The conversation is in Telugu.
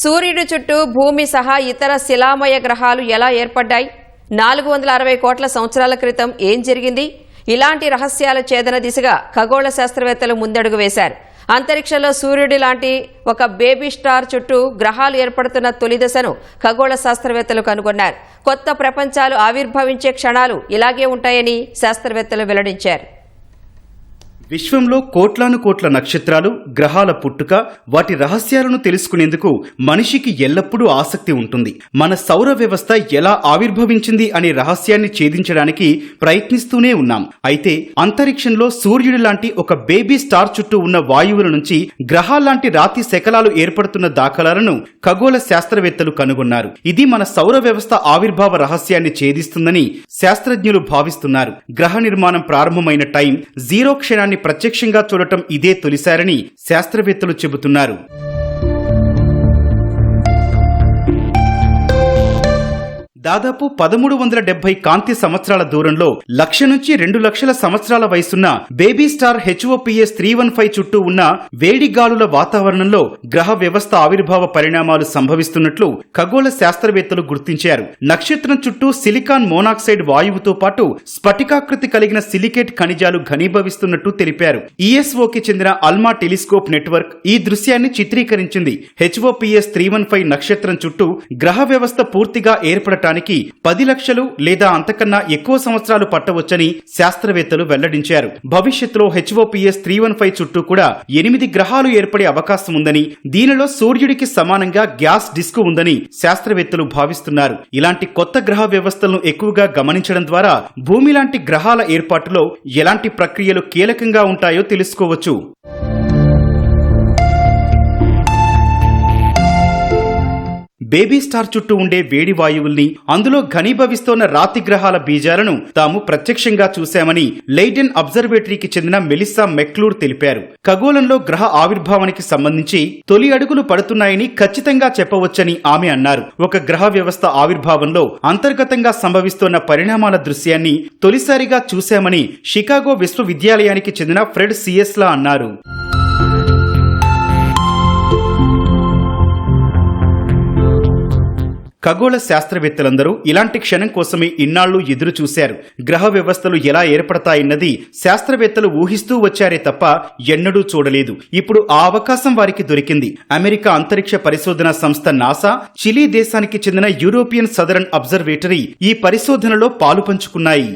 సూర్యుడి చుట్టూ భూమి సహా ఇతర శిలామయ గ్రహాలు ఎలా ఏర్పడ్డాయి? నాలుగు వందల అరవై కోట్ల సంవత్సరాల క్రితం ఏం జరిగింది? ఇలాంటి రహస్యాల ఛేదన దిశగా ఖగోళ శాస్త్రవేత్తలు ముందడుగు వేశారు. అంతరిక్షంలో సూర్యుడి లాంటి ఒక బేబీ స్టార్ చుట్టూ గ్రహాలు ఏర్పడుతున్న తొలి దశను ఖగోళ శాస్త్రవేత్తలు కనుగొన్నారు. కొత్త ప్రపంచాలు ఆవిర్భవించే క్షణాలు ఇలాగే ఉంటాయని శాస్త్రవేత్తలు వెల్లడించారు. విశ్వంలో కోట్లాను కోట్ల నక్షత్రాలు గ్రహాల పుట్టుక వాటి రహస్యాలను తెలుసుకునేందుకు మనిషికి ఎల్లప్పుడూ ఆసక్తి ఉంటుంది. మన సౌర వ్యవస్థ ఎలా ఆవిర్భవించింది అనే రహస్యాన్ని ఛేదించడానికి ప్రయత్నిస్తూనే ఉన్నాం. అయితే అంతరిక్షంలో సూర్యుడి లాంటి ఒక బేబీ స్టార్ చుట్టూ ఉన్న వాయువుల నుంచి గ్రహాల్లాంటి రాతి శకలాలు ఏర్పడుతున్న దాఖలాలను ఖగోళ శాస్త్రవేత్తలు కనుగొన్నారు. ఇది మన సౌర వ్యవస్థ ఆవిర్భావ రహస్యాన్ని ఛేదిస్తుందని శాస్త్రజ్ఞులు భావిస్తున్నారు. గ్రహ నిర్మాణం ప్రారంభమైన టైం జీరో క్షణాన్ని ప్రత్యక్షంగా చూడటం ఇదే తొలిసారని శాస్త్రవేత్తలు చెబుతున్నారు. దాదాపు పదమూడు వందల డెబ్బై కాంతి సంవత్సరాల దూరంలో లక్ష నుంచి రెండు లక్షల సంవత్సరాల వయసున్న baby star HOPS three one five చుట్టూ ఉన్న వేడి గాలుల వాతావరణంలో గ్రహ వ్యవస్థ ఆవిర్భావ పరిణామాలు సంభవిస్తున్నట్లు ఖగోళ శాస్త్రవేత్తలు గుర్తించారు. నక్షత్రం చుట్టూ సిలికాన్ మోనాక్సైడ్ వాయువుతో పాటు స్ఫటికాకృతి కలిగిన సిలికేట్ ఖనిజాలు ఘనీభవిస్తున్నట్టు తెలిపారు. ఈఎస్ఓకి చెందిన అల్మా టెలిస్కోప్ నెట్వర్క్ ఈ దృశ్యాన్ని చిత్రీకరించింది. హెచ్ఓపిఎస్ త్రీ వన్ ఫైవ్ నక్షత్రం చుట్టూ గ్రహ వ్యవస్థ పూర్తిగా ఏర్పడటానికి పది లక్షలు లేదా అంతకన్నా ఎక్కువ సంవత్సరాలు పట్టవచ్చని శాస్త్రవేత్తలు వెల్లడించారు. భవిష్యత్తులో హెచ్ఓపిఎస్ త్రీ వన్ ఫైవ్ చుట్టూ కూడా ఎనిమిది గ్రహాలు ఏర్పడే అవకాశం ఉందని దీనిలో సూర్యుడికి సమానంగా గ్యాస్ డిస్క్ ఉందని శాస్త్రవేత్తలు భావిస్తున్నారు. ఇలాంటి కొత్త గ్రహ వ్యవస్థలను ఎక్కువగా గమనించడం ద్వారా భూమి లాంటి గ్రహాల ఏర్పాటులో ఎలాంటి ప్రక్రియలు కీలకంగా ఉంటాయో తెలుసుకోవచ్చు. బేబీ స్టార్ చుట్టూ ఉండే వేడి వాయువుల్ని అందులో ఘనీభవిస్తోన్న రాతి గ్రహాల బీజాలను తాము ప్రత్యక్షంగా చూశామని లెయిడెన్ అబ్జర్వేటరీకి చెందిన మెలిసా మెక్లూర్ తెలిపారు. ఖగోళంలో గ్రహ ఆవిర్భావానికి సంబంధించి తొలి అడుగులు పడుతున్నాయని ఖచ్చితంగా చెప్పవచ్చని ఆమె అన్నారు. ఒక గ్రహ వ్యవస్థ ఆవిర్భావంలో అంతర్గతంగా సంభవిస్తోన్న పరిణామాల దృశ్యాన్ని తొలిసారిగా చూశామని షికాగో విశ్వవిద్యాలయానికి చెందిన ఫ్రెడ్ సిఎస్లా అన్నారు. ఖగోళ శాస్త్రవేత్తలందరూ ఇలాంటి క్షణం కోసమే ఇన్నాళ్ళు ఎదురు చూశారు గ్రహ వ్యవస్థలు ఎలా ఏర్పడతాయన్నది శాస్త్రవేత్తలు ఊహిస్తూ వచ్చారే తప్ప ఎన్నడూ చూడలేదు. ఇప్పుడు ఆ అవకాశం వారికి దొరికింది. అమెరికా అంతరిక్ష పరిశోధన సంస్థ నాసా చిలీ దేశానికి చెందిన యూరోపియన్ సదరన్ అబ్జర్వేటరీ ఈ పరిశోధనలో పాలుపంచుకున్నాయి